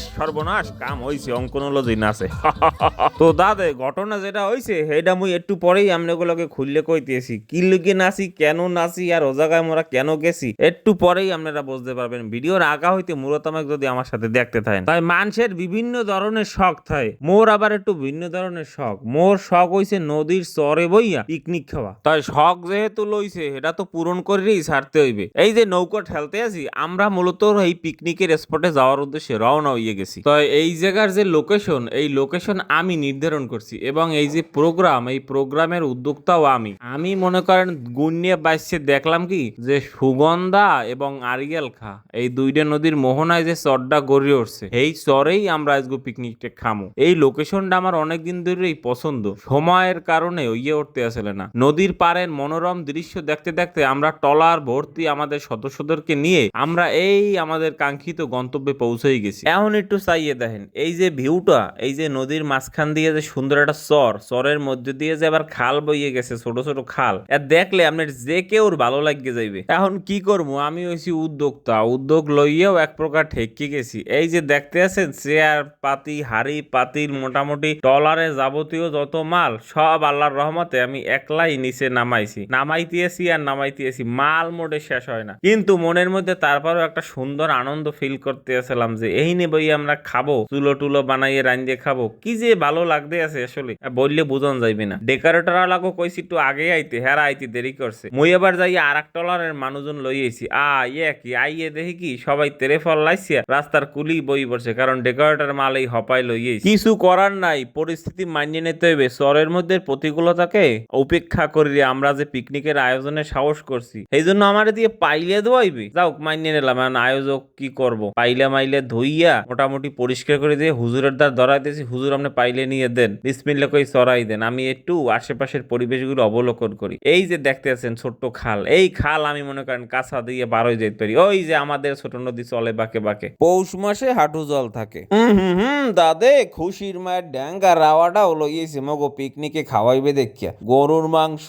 আস সর্বনাশ, কাম হইছে অঙ্কনোলজি নাছে তো দাদে, ঘটনা যেটা হইছে সেটা মুই একটু পরেই আমনেগুলোকে খুললে কইতেছি। কি লিগে নাচি, কেন নাচি, আর ও জায়গায় মোরা কেন গেছি, একটু পরেই আপনারা বুঝতে পারবেন। ভিডিওর আগা হইতে মূলত যদি আমার সাথে দেখতে থাকেন। তাই মানুষের বিভিন্ন ধরনের শখ থাকে মোর আবার একটু ভিন্ন ধরনের শখ। মোর শখ হইছে নদীর চরে বইয়া পিকনিক খাওয়া। তাই শখ যেহেতু লইছে এটা তো পূরণ করেই ছাড়তে হইবে। এই যে নৌকা ঠেলতে আছি, আমরা মূলত এই পিকনিকের স্পটে যাওয়ার উদ্দেশ্যে রওনা হইয়ে গেছি। তো এই জায়গার যে লোকেশন এই লোকেশন আমি নির্ধারণ করছি এবং এই যে প্রোগ্রাম এই প্রোগ্রামের উদ্যোক্তাও আমি। আমি মনে করেন গুণিয়ে বাইসে দেখলাম কি? যে সুগন্ধা এবং আরিয়াল খা, এই দুইটা নদীর মোহনায় যে চরটা গড়ে উঠছে, এই চরেই আমরা আজকে পিকনিকটা খামো। এই লোকেশনটা আমার অনেকদিন ধরেই পছন্দ। সময়ের কারণে ইয়ে উঠতে আসলে না। নদীর পাড়ের মনোরম দৃশ্য দেখতে দেখতে আমরা টলার ভর্তি আমাদের সদস্যদেরকে নিয়ে আমরা এই আমাদের কাঙ্ক্ষিত গন্তব্যে পৌঁছেই গেছি। এখন একটু চাইয়ে দেখেন, এই যে ভিউটা, এই যে নদীর মাঝখান দিয়ে যে সুন্দর একটা চর, চরের মধ্যে দিয়ে যে আবার খাল বইয়ে গেছে, ছোট ছোট খাল এর দেখলে আপনার যে কেউ ভালো লাগিয়ে যাইবে। এখন কি করব? আমি হইছি উদ্যোক্তা, উদ্যোগ লইয়েও এক প্রকার ঠেকি গেছি। এই যে দেখতে আছেন, চেয়ার, পাতি, হাড়ি, পাতিল, মোটামুটি টলারে যাবতীয় যত মাল, সব আল্লাহর রহমতে আমি একলাই নিচে নামাইছি। নামাইতেছি আর নামাইতেছি, মাল মোটে শেষ হয় না। কিন্তু মনের মধ্যে তারপরও একটা সুন্দর আনন্দ ফিল করতে আসলাম যে, এই নে বই আমরা খাব? চুলো টুলো বানাইয়ে রাঞ্জে খাব। কি যে ভালো লাগতে আছে আসলে। বললে বুঝন যাইবে না। ডেকোরেটর আলাগো কইছি একটু আগে আইতে, হেরা আইতে দেরি করছে। মুই এবার যাই আর এক টলারের মানুষজন লইয়েছি আ ইয়ে কি, আইয়ে দেখি কি, সবাই তেরে ফল লাইছিয়া রাস্তার কুলি বই পড়ছে, কারণ ডেকোরেটর মাল এই হপাই লইয়েছি কিছু করার নাই, পরিস্থিতি মানিয়ে নিতে হইবে। চরের মধ্যে প্রতিকূলতাকে উপেক্ষা করিয়ে আমরা যে পিকনিকের আয়োজনে সাহস করছি। এই জন্য আমার দিয়ে পাইলে দোয়াইবে। যাও মানিয়ে নিলাম আয়োজক কি করব? পাইলে মাইলে ধুইয়া মোটামুটি পরিষ্কার করে দিয়ে হুজুরের দ্বার ধরাইতেছি হুজুর আপনি পাইলে নিয়ে দেন। বিসমিল্লা কই চড়াই দেন। আমি একটু আশেপাশের পরিবেশগুলো অবলোকন করি। এই যে দেখতে আছেন ছোট্ট খাল এই খাল আমি মনে করেন কাঁচা দিয়ে বারোই যেতে পারি। ওই যে আমাদের ছোট নদী চলে বাকে বাকে। পৌষ মাসে হাঁটু জল থাকে। হুম হুম দাদে খুশির মায়ের ড্যাঙ্গা রাওয়াটাও লইয়েছে। মগো পিকনিকে খাওয়াইবে দেখিয়া। গরুর মাংস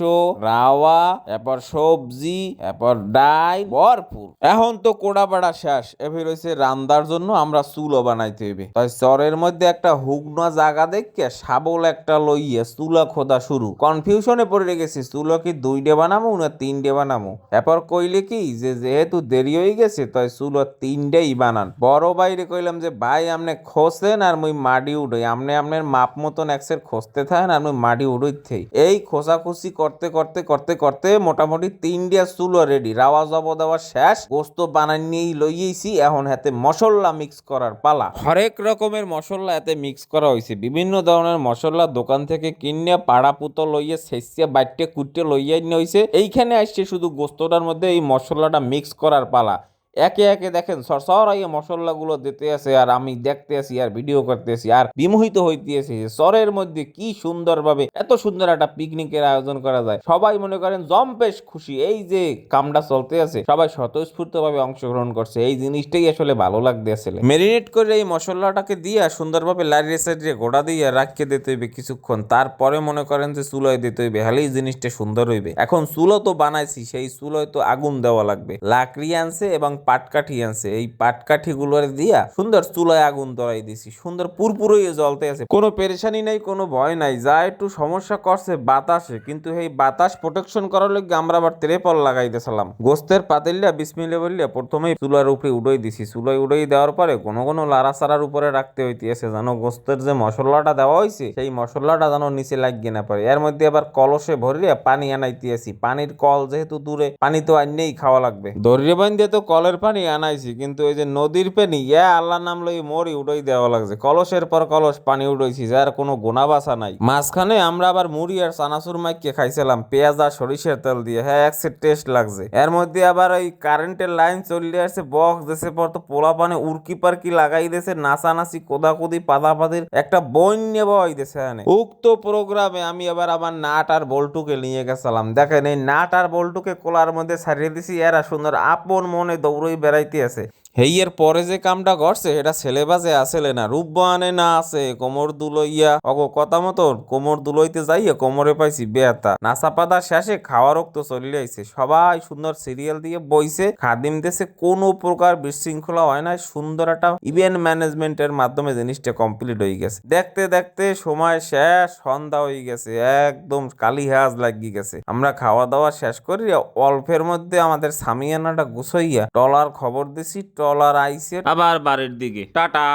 রাওয়া এরপর সবজি এরপর ডাই ভরপুর। এখন তো কোড়াপাড়া শেষ। এবার রয়েছে রান্দার জন্য। আমরা চুলো বানাইতে হইবে। তাই চরের মধ্যে একটা হুগনা জায়গা দেখিয়া শাবল একটা লইয়া চুলা খোদা শুরু। কনফিউশনে পড়ে গেছি, চুলো কি দুইটে বানামু না তিনটে বানামু? এরপর কইলে কি, যে যেহেতু দেরি হয়ে গেছে, তাই চুলো তিনটেই বানান। বড় বাইরে কইলাম যে, ভাই, আমনে খোসেন আর মুই মাটি উঠই আমনে আমনের মাপ মতন একসের খসতে থাকেন আর মুই মাটি উড়ই থেই এই খোসাখুসি করতে করতে করতে করতে মোটামুটি তিনটা চুলো রেডি রাওয়া জব দেওয়া শেষ। গোস্ত বানাই নিয়েই লইয়েছি। এখন হাতে মশলা মিক্স করার পালা। হরেক রকমের মশলা এতে মিক্স করা হয়েছে বিভিন্ন ধরনের মশলা দোকান থেকে কিনে পাড়া পুতো লইয়ে শেষিয়া বাইটে কুটে লইয়া হয়েছে এইখানে আসছে শুধু গোস্তটার মধ্যে এই মশলাটা মিক্স করার পালা। একে একে দেখেন সরসর আইয়ে মশলাগুলো দিতে আছে আর আমি দেখতে আছি আর ভিডিও করতে আছি আর বিমোহিত হইতে আছি যে সরের মধ্যে কি সুন্দরভাবে এত সুন্দর একটা পিকনিকের আয়োজন করা যায়। সবাই মনে করেন জম্পেশ খুশি। এই যে কামটা চলতে আছে, সবাই স্বতঃস্ফূর্ত ভাবে অংশগ্রহণ করছে। এই জিনিসটাই আসলে ভালো লাগতে আসলে মেরিনেট করে এই মশলাটাকে দিয়ে সুন্দরভাবে লারিয়ে সাইডে গোড়া দিয়ে রাখিয়ে দিতে হইবে কিছুক্ষণ। তারপরে মনে করেন যে চুলোয় দিতে হইবে। হলেই জিনিসটা সুন্দর হইবে। এখন চুলো তো বানাইছি, সেই চুলোয় তো আগুন দেওয়া লাগবে। লাকড়ি আনছে এবং পাটকাঠি আছে এই পাটকাঠি গুলোর দিয়া সুন্দর চুলায় আগুন ধরাই দিছি। সুন্দর পুরপুরই জ্বলতে আছে। কোনো পেরেশানি নাই, কোনো ভয় নাই। যা একটু সমস্যা করছে বাতাসে, কিন্তু এই বাতাস প্রোটেকশন করার লগে আমরা আবার তেরেপল দিয়েছিলাম গোস্তের পাতিল্লা বিসমিলে বললে প্রথমেই চুলার উপরে উড়াই দিছি। চুলায় উড়াই দেওয়ার পরে কোনো কোনো লারা সারার উপরে রাখতে হইতেছে। জানো গোস্তের যে মশলাটা দেওয়া হয়েছে সেই মশলাটা যেন নিচে লাগিয়ে না পারে এর মধ্যে আবার কলসে ভরিয়ে পানি আনাইতেছি। পানির কল যেহেতু দূরে, পানি তো আনলেই খাওয়া লাগবে। দরিয়ে বান্ধে তো কলের পানি আনাইছি, কিন্তু এই যে নদীর পানি, ইয়া আল্লাহ নাম লই মরি উঠাই দেওয়া লাগছে। কলসের পর কলস পানি উঠাইছি যার কোনো গোনা বাসা নাই। মাঝখানে আমরা আবার মুড়ি আর চানাচুর মাইকে খাইছিলাম, পেঁয়াজ আর সরিষার তেল দিয়ে। হ্যাঁ একসে টেস্ট লাগছে। এর মধ্যে আবার ওই কারেন্টের লাইন চলে আসছে, বক্স দেশে পর তো পোলা পানে উড়কি পারকি লাগাই দিয়েছে নাচানাচি, কোদাকুদি পাতা পাতির একটা বন্য বই এখানে। উক্ত প্রোগ্রামে আমি আবার আমার নাট আর বল্টুকে নিয়ে গেছিলাম। দেখেন, এই নাট আর বল্টুকে কোলার মধ্যে ছাড়িয়ে দিছি, এরা সুন্দর আপন মনে দৌড়ই বেড়াইতে আছে। হেইয়ের পরে যে কামটা করছে এটা ছেলে বাজে আসলে না। রূপবানে না আছে কোমর দুলইয়া। অগো, কথা মতন, কোমর দুলইতে যাইয়া কোমরে পাইছি বেতা নাসা পাতা শেষে খাওয়ার রক্ত চলে আইছে। সবাই সুন্দর সিরিয়াল দিয়ে বইছে। খাদিম দেশে কোনো প্রকার বিশৃঙ্খলা হয় না সুন্দর একটা ইভেন্ট ম্যানেজমেন্টের মাধ্যমে জিনিসটা কমপ্লিট হয়ে গেছে। দেখতে দেখতে সময় শেষ, সন্ধ্যা হয়ে গেছে। একদম কালি হাজ লাগিয়ে গেছে। আমরা খাওয়া দাওয়া শেষ করি অল্পের মধ্যে আমাদের সামিয়ানাটা গুছাইয়া টলার খবর দিছি। টলার আইসে। আবার বাড়ির দিকে। টাটা।